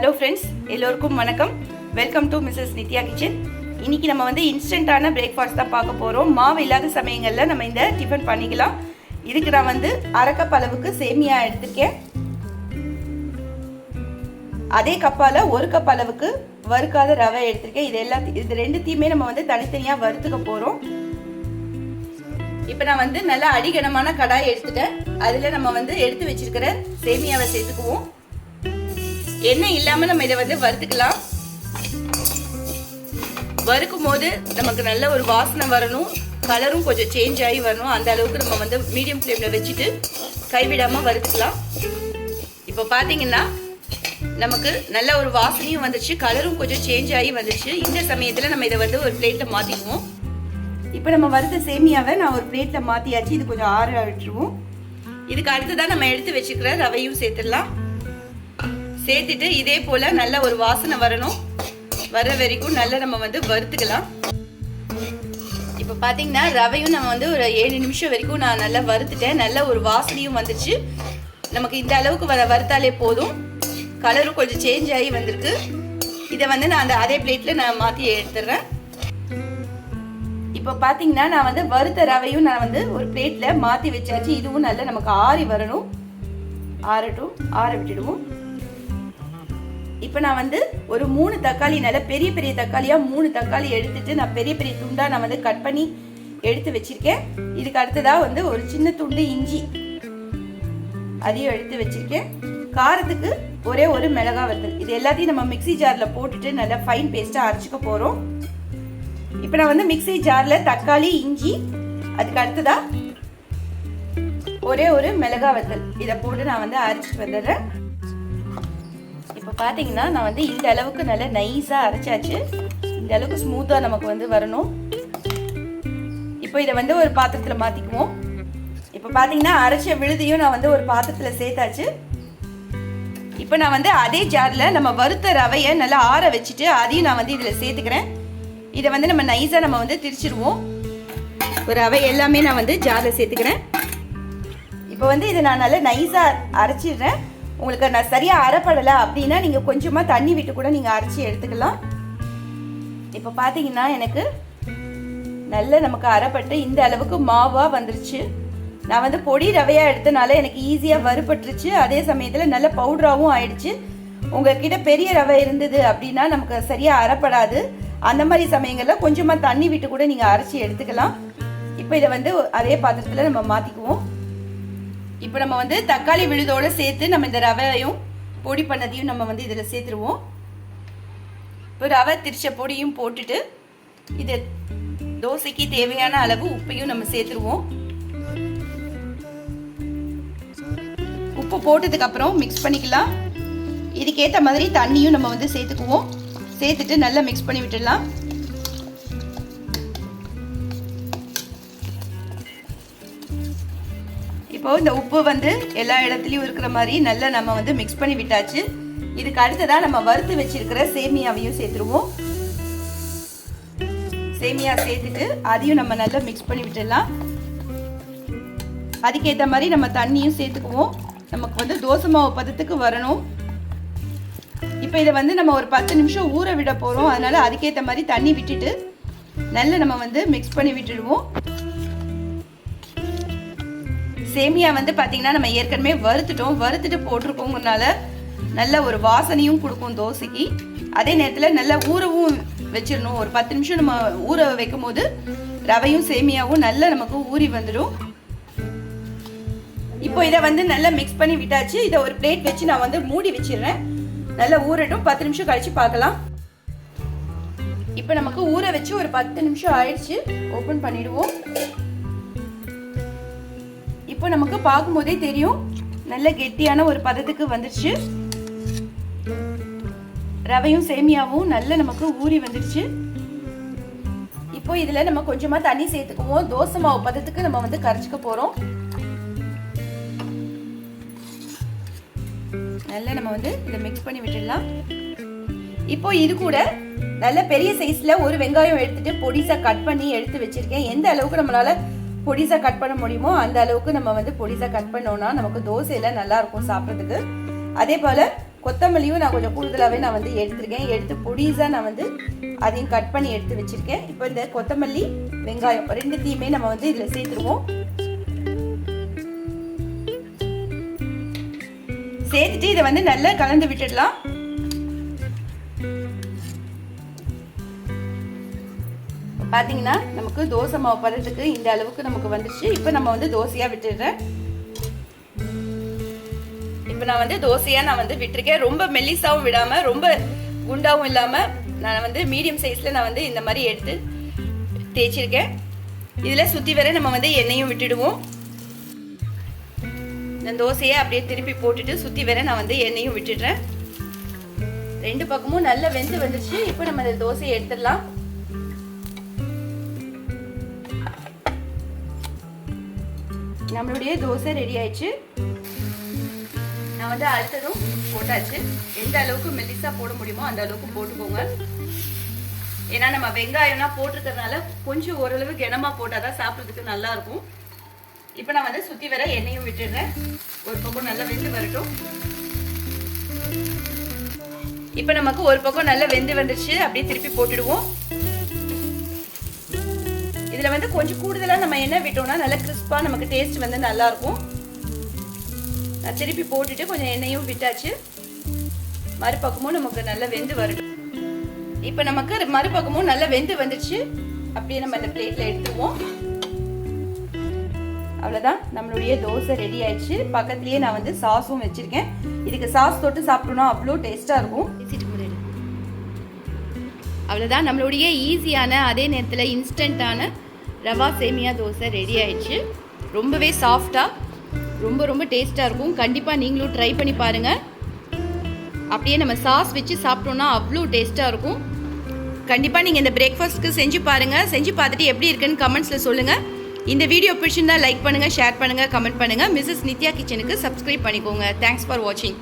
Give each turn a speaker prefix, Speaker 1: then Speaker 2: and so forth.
Speaker 1: Hello friends எல்லோருக்கும் வணக்கம். Welcome to Mrs Nithya kitchen இன்னைக்கு நம்ம வந்து இன்ஸ்டண்ட்டான பிரேக்ஃபாஸ்ட் தான் பார்க்க போகிறோம் மாவு இல்லாத சமயங்களில் நம்ம இந்த டிஃபன் பண்ணிக்கலாம். இதுக்கு நான் வந்து அரை அளவுக்கு சேமியா எடுத்திருக்கேன். அதே கப்பால் ஒரு கப் அளவுக்கு வறுக்காத ரவை எடுத்திருக்கேன். இது எல்லாத்தையும் இது ரெண்டுத்தையுமே நம்ம வந்து தனித்தனியாக வறுத்துக்க போகிறோம் இப்போ நான் வந்து நல்லா அடிகனமான கடாய் எடுத்துட்டேன். அதில் நம்ம வந்து எடுத்து வச்சிருக்கிற சேமியாவை சேர்த்துக்குவோம். எண்ணெய் இல்லாமல் நம்ம இதை வந்து வறுத்துக்கலாம். வறுக்கும் போது நமக்கு நல்ல ஒரு வாசனை வரணும். கலரும் கொஞ்சம் சேஞ்ச் ஆகி வரணும். அந்த அளவுக்கு நம்ம வந்து மீடியம் ஃப்ளேமில் வச்சுட்டு கைவிடாமல் வறுத்துக்கலாம். இப்போ பார்த்தீங்கன்னா நமக்கு நல்ல ஒரு வாசனையும் வந்துச்சு கலரும் கொஞ்சம் சேஞ்ச் ஆகி வந்துச்சு இந்த சமயத்தில் நம்ம இதை வந்து ஒரு பிளேட்டில் மாற்றிக்குவோம் இப்போ நம்ம வறுத்த சேமியாவை நான் ஒரு பிளேட்டில் மாற்றியாச்சு இது கொஞ்சம் ஆற விட்டுருவோம். இதுக்கு அடுத்ததான் நம்ம எடுத்து வச்சுக்கிற ரவையும் சேர்த்துடலாம். சேர்த்துட்டு இதே போல் நல்ல ஒரு வாசனை வரணும். வர வரைக்கும் நல்லா நம்ம வந்து வறுத்துக்கலாம். இப்போ பார்த்தீங்கன்னா ரவையும் நம்ம வந்து ஒரு ஏழு நிமிஷம் வரைக்கும் நான் நல்லா வறுத்துட்டேன். நல்ல ஒரு வாசனையும் வந்துச்சு நமக்கு இந்த அளவுக்கு வர வறுத்தாலே போதும். கலரும் கொஞ்சம் சேஞ்ச் ஆகி வந்திருக்கு. இதை வந்து நான் அந்த அதே பிளேட்டில் நான் மாற்றி எடுத்துடுறேன் இப்போ பார்த்தீங்கன்னா நான் வந்து வறுத்த ரவையும் நான் வந்து ஒரு பிளேட்டில் மாற்றி வச்சாச்சு. இதுவும் நல்லா நமக்கு ஆறி வரணும். ஆறட்டும் ஆற விட்டுடுவோம். இப்போ நான் வந்து ஒரு மூணு தக்காளி நல்ல பெரிய பெரிய தக்காளியாக மூணு தக்காளி எடுத்துட்டு நான் பெரிய பெரிய துண்டாக நான் வந்து கட் பண்ணி எடுத்து வச்சிருக்கேன். இதுக்கு அடுத்ததாக வந்து ஒரு சின்ன துண்டு இஞ்சி அதையும் எடுத்து வச்சிருக்கேன். காரத்துக்கு ஒரே ஒரு மிளகா வத்தல் இது எல்லாத்தையும் நம்ம மிக்சி ஜாரில் போட்டுட்டு நல்லா ஃபைன் பேஸ்ட்டாக அரைச்சிக்க போகிறோம் இப்போ நான் வந்து மிக்சி ஜாரில் தக்காளி இஞ்சி அதுக்கு அடுத்ததாக ஒரே ஒரு மிளகா வத்தல் இதை போட்டு நான் வந்து அரைச்சிட்டு வந்துடுறேன். இப்போ பார்த்தீங்கன்னா நான் வந்து இந்த அளவுக்கு நல்லா நைஸாக அரைச்சாச்சு. இந்த அளவுக்கு ஸ்மூத்தாக நமக்கு வந்து வரணும். இப்போ இதை வந்து ஒரு பாத்திரத்தில் மாற்றிக்குவோம் இப்போ பார்த்தீங்கன்னா அரைச்ச விழுதியும் நான் வந்து ஒரு பாத்திரத்தில் சேர்த்தாச்சு. இப்போ நான் வந்து அதே ஜாரில் நம்ம வறுத்த ரவையை நல்லா ஆற வச்சுட்டு அதையும் நான் வந்து இதில் சேர்த்துக்கிறேன். இதை வந்து நம்ம நைஸாக நம்ம வந்து திரிச்சிருவோம். ஒரு ரவை எல்லாமே நான் வந்து ஜாரில் சேர்த்துக்கிறேன். இப்போ வந்து இதை நான் நல்லா நைஸாக அரைச்சிடுறேன். உங்களுக்கு நான் சரியாக அரைப்படலை அப்படின்னா நீங்கள் கொஞ்சமாக தண்ணி விட்டு கூட நீங்கள் அரைச்சி எடுத்துக்கலாம். இப்போ பார்த்தீங்கன்னா எனக்கு நல்ல நமக்கு அரைப்பட்டு இந்த அளவுக்கு மாவாக வந்துருச்சு. நான் வந்து பொடி ரவையாக எடுத்தனால எனக்கு ஈஸியாக வறுபட்டுருச்சு. அதே சமயத்தில் நல்ல பவுடராகவும் ஆயிடுச்சு. உங்ககிட்ட பெரிய ரவை இருந்தது அப்படின்னா நமக்கு சரியாக அரைப்படாது. அந்த மாதிரி சமயங்களில் கொஞ்சமாக தண்ணி விட்டு கூட நீங்கள் அரைச்சி எடுத்துக்கலாம். இப்போ இதை வந்து அதே பாத்திரத்தில் நம்ம மாற்றிக்குவோம் இப்போ நம்ம வந்து தக்காளி விழுதோடு சேர்த்து நம்ம இந்த ரவையும் பொடி பண்ணதையும் நம்ம வந்து இதில் சேர்த்துருவோம். இப்போ ரவை திரிச்ச பொடியும் போட்டுட்டு இது தோசைக்கு தேவையான அளவு உப்பையும் நம்ம சேர்த்துருவோம். உப்பு போட்டதுக்கு அப்புறம் மிக்ஸ் பண்ணிக்கலாம். இதுக்கேற்ற மாதிரி தண்ணியும் நம்ம வந்து சேர்த்துக்குவோம். சேர்த்துட்டு நல்லா மிக்ஸ் பண்ணி விட்டுடலாம். இப்போ இந்த உப்பு வந்து எல்லா இடத்துலையும் இருக்கிற மாதிரி நல்லா நம்ம வந்து மிக்ஸ் பண்ணி விட்டாச்சு. இதுக்கு அடுத்ததாக நம்ம வறுத்து வச்சிருக்கிற சேமியாவையும் சேர்த்துருவோம். சேமியா சேர்த்துட்டு அதையும் நம்ம நல்லா மிக்ஸ் பண்ணி விட்டுடலாம். அதுக்கேற்ற மாதிரி நம்ம தண்ணியும் சேர்த்துக்குவோம். நமக்கு வந்து தோசை மாவு பதத்துக்கு வரணும். இப்போ இதை வந்து நம்ம ஒரு பத்து நிமிஷம் ஊற விட போகிறோம் அதனால அதுக்கேற்ற மாதிரி தண்ணி விட்டுட்டு நல்லா நம்ம வந்து மிக்ஸ் பண்ணி விட்டுடுவோம். சேமியா வந்து பார்த்தீங்கன்னா நம்ம ஏற்கனவே வறுத்துட்டோம் வறுத்துட்டு போட்டிருக்கோங்கனால நல்ல ஒரு வாசனையும் கொடுக்கும் தோசைக்கு. அதே நேரத்தில் நல்லா ஊறவும் வச்சிடணும். ஒரு பத்து நிமிஷம் நம்ம ஊற வைக்கும் போது ரவையும் சேமியாவும் நல்லா நமக்கு ஊறி வந்துடும். இப்போ இதை வந்து நல்லா மிக்ஸ் பண்ணி விட்டாச்சு. இதை ஒரு பிளேட் வச்சு நான் வந்து மூடி வச்சிடுறேன். நல்லா ஊறட்டும். பத்து நிமிஷம் கழிச்சு பார்க்கலாம். இப்போ நமக்கு ஊற வச்சு ஒரு பத்து நிமிஷம் ஆயிடுச்சு. ஓப்பன் பண்ணிடுவோம். இப்போ நமக்கு பார்க்கும்போதே தெரியும். நல்ல கெட்டியான ஒரு பதத்துக்கு வந்துடுச்சு ரவையும் சேமியாவும் நல்ல நமக்கு ஊறி வந்துடுச்சு இப்போ இதில் நம்ம கொஞ்சமாக தண்ணி சேர்த்துக்குவோம். தோசை மாவு பதத்துக்கு நம்ம வந்து கரைச்சிக்க போகிறோம் நல்லா நம்ம வந்து இதை மிக்ஸ் பண்ணி விட்டுடலாம். இப்போ இது கூட நல்ல பெரிய சைஸில் ஒரு வெங்காயம் எடுத்துட்டு பொடிசாக கட் பண்ணி எடுத்து வச்சிருக்கேன். எந்த அளவுக்கு நம்மளால பொடிசாக கட் பண்ண முடியுமோ அந்த அளவுக்கு நம்ம வந்து பொடிசாக கட் பண்ணோம்னா நமக்கு தோசையில் நல்லா இருக்கும் சாப்பிட்றதுக்கு. அதே போல் கொத்தமல்லியும் நான் கொஞ்சம் கூடுதலாகவே நான் வந்து எடுத்திருக்கேன். எடுத்து பொடிசாக நான் வந்து அதையும் கட் பண்ணி எடுத்து வச்சுருக்கேன். இப்போ இந்த கொத்தமல்லி வெங்காயம் ரெண்டுத்தையுமே நம்ம வந்து இதில் சேர்த்துருவோம். சேர்த்துட்டு இதை வந்து நல்லா கலந்து விட்டுடலாம். பார்த்தீங்கன்னா நமக்கு தோசை மாவு பதத்துக்கு இந்த அளவுக்கு நமக்கு வந்துச்சு. இப்போ நம்ம வந்து தோசையாக விட்டுடுறேன். இப்போ நான் வந்து தோசையாக நான் வந்து விட்டுருக்கேன். ரொம்ப மெல்லிசாவும் விடாமல் ரொம்ப குண்டாவும் இல்லாமல் நான் வந்து மீடியம் சைஸில் நான் வந்து இந்த மாதிரி எடுத்து தேய்ச்சிருக்கேன். இதில் சுற்றி வர நம்ம வந்து எண்ணெயும் விட்டுடுவோம். இந்த தோசையை அப்படியே திருப்பி போட்டுட்டு சுற்றி வர நான் வந்து எண்ணெயும் விட்டுடுறேன். ரெண்டு பக்கமும் நல்லா வெந்து வந்துச்சு. இப்போ நம்ம இந்த தோசையை எடுத்துடலாம். நம்மளுடைய தோசை ரெடி ஆயிடுச்சு. நான் வந்து அடுத்ததும் போட்டாச்சு. எந்த அளவுக்கு மெல்லிசா போட முடியுமோ அந்த அளவுக்கு போட்டுக்கோங்க. ஏன்னா நம்ம வெங்காயம்னா போட்டிருக்கிறதுனால கொஞ்சம் ஓரளவு கிணமா போட்டால் தான் சாப்பிட்றதுக்கு நல்லா இருக்கும் இப்போ நான் வந்து சுற்றி வர எண்ணெயும் விட்டுடுறேன். ஒரு பக்கம் நல்லா வெந்து வரட்டும். இப்போ நமக்கு ஒரு பக்கம் நல்லா வெந்து வந்துருச்சு. அப்படியே திருப்பி போட்டுடுவோம். இதில் வந்து கொஞ்சம் கூடுதலாக நம்ம என்ன விட்டோம்னா நல்லா கிறிஸ்பாக நமக்கு டேஸ்ட் வந்து நல்லாயிருக்கும். நான் திருப்பி போட்டுட்டு கொஞ்சம் எண்ணெயும் விட்டாச்சு. மறுபக்கமும் நமக்கு நல்லா வெந்து வருது இப்போ நமக்கு மறுபக்கமும் நல்லா வெந்து வந்துச்சு. அப்படியே நம்ம இந்த பிளேட்டில் எடுத்துருவோம். அவ்வளோதான் நம்மளுடைய தோசை ரெடி ஆயிடுச்சு. பக்கத்துலேயே நான் வந்து சாஸும் வச்சுருக்கேன். இதுக்கு சாஸ் தொட்டு சாப்பிட்டோம்னா அவ்வளோ டேஸ்ட்டாக இருக்கும். அவ்வளோதான் நம்மளுடைய ஈஸியான அதே நேரத்தில் இன்ஸ்டண்ட்டான ரவா சேமியா தோசை ரெடி ஆயிடுச்சு. ரொம்பவே சாஃப்டாக ரொம்ப ரொம்ப டேஸ்ட்டாக இருக்கும். கண்டிப்பாக நீங்களும் ட்ரை பண்ணி பாருங்கள் அப்படியே நம்ம சாஸ் வச்சு சாப்பிட்டோன்னா அவ்வளோ டேஸ்ட்டாக இருக்கும். கண்டிப்பாக நீங்கள் இந்த பிரேக்ஃபாஸ்ட்க்கு செஞ்சு பாருங்கள் செஞ்சு பார்த்துட்டு எப்படி இருக்குன்னு கமெண்ட்ஸில் சொல்லுங்கள் இந்த வீடியோ பிடிச்சிருந்தா லைக் பண்ணுங்கள் ஷேர் பண்ணுங்கள் கமெண்ட் பண்ணுங்கள் மிஸ்ஸஸ் நித்யா கிச்சனுக்கு சப்ஸ்கிரைப் பண்ணிக்கோங்க. தேங்க்ஸ் ஃபார் வாட்சிங்